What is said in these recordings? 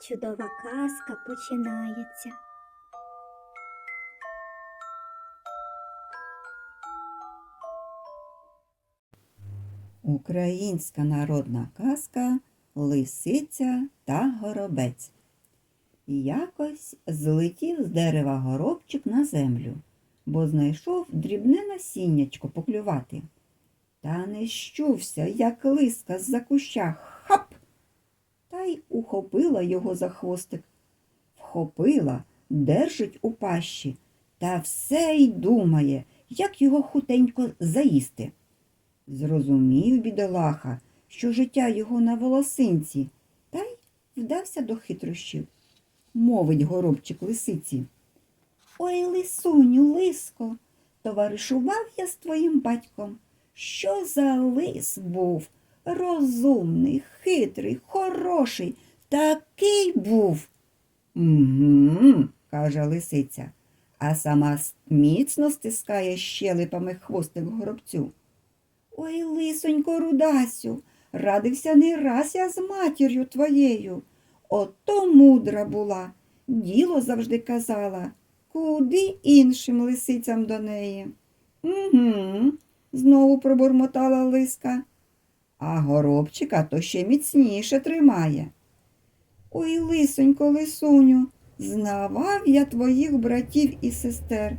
чудова казка починається. Українська народна казка Лисиця та горобець. Якось злетів з дерева горобчик на землю, бо знайшов дрібне насіннячко поклювати. Та не як лиска з-за куща хап. Й ухопила його за хвостик. Вхопила, держить у пащі, та все й думає, як його хутенько заїсти. Зрозумів бідолаха, що життя його на волосинці, та й вдався до хитрощів. Мовить горобчик лисиці. Ой, лисуню, лиско, товаришував я з твоїм батьком. Що за лис був? Розумний, хитрий, хороший, такий був. Угу, каже лисиця, а сама міцно стискає щелепами хвостик горобцю. Ой, лисонько, рудасю, радився не раз я з матір'ю твоєю. Ото мудра була, діло завжди казала, куди іншим лисицям до неї. Угу, знову пробурмотала лиска, а горобчика то ще міцніше тримає. Ой, лисонько, лисуню, знавав я твоїх братів і сестер.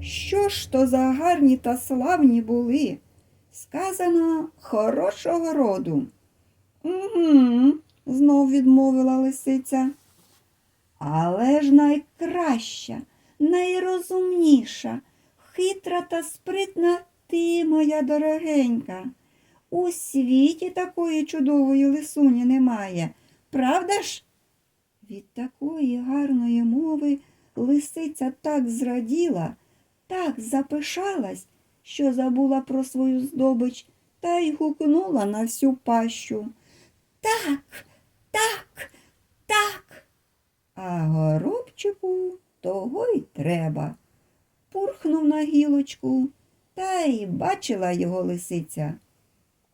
Що ж то за гарні та славні були? Сказано хорошого роду. Угу, знов відмовила лисиця. Але ж найкраща, найрозумніша, хитра та спритна ти, моя дорогенька. У світі такої чудової лисуні немає, правда ж? Від такої гарної мови лисиця так зраділа, так запишалась, що забула про свою здобич та й гукнула на всю пащу. Так, так, так. А горобчику того й треба. Пурхнув на гілочку, та й бачила його лисиця.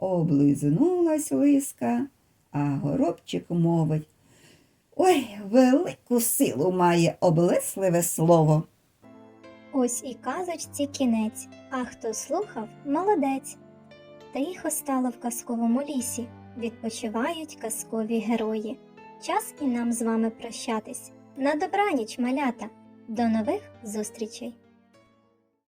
Облизнулась лиска, а горобчик мовить. Ой, велику силу має облесливе слово. Ось і казочці кінець, а хто слухав, молодець. Тихо стало в казковому лісі, відпочивають казкові герої. Час і нам з вами прощатись. На добраніч, малята. До нових зустрічей!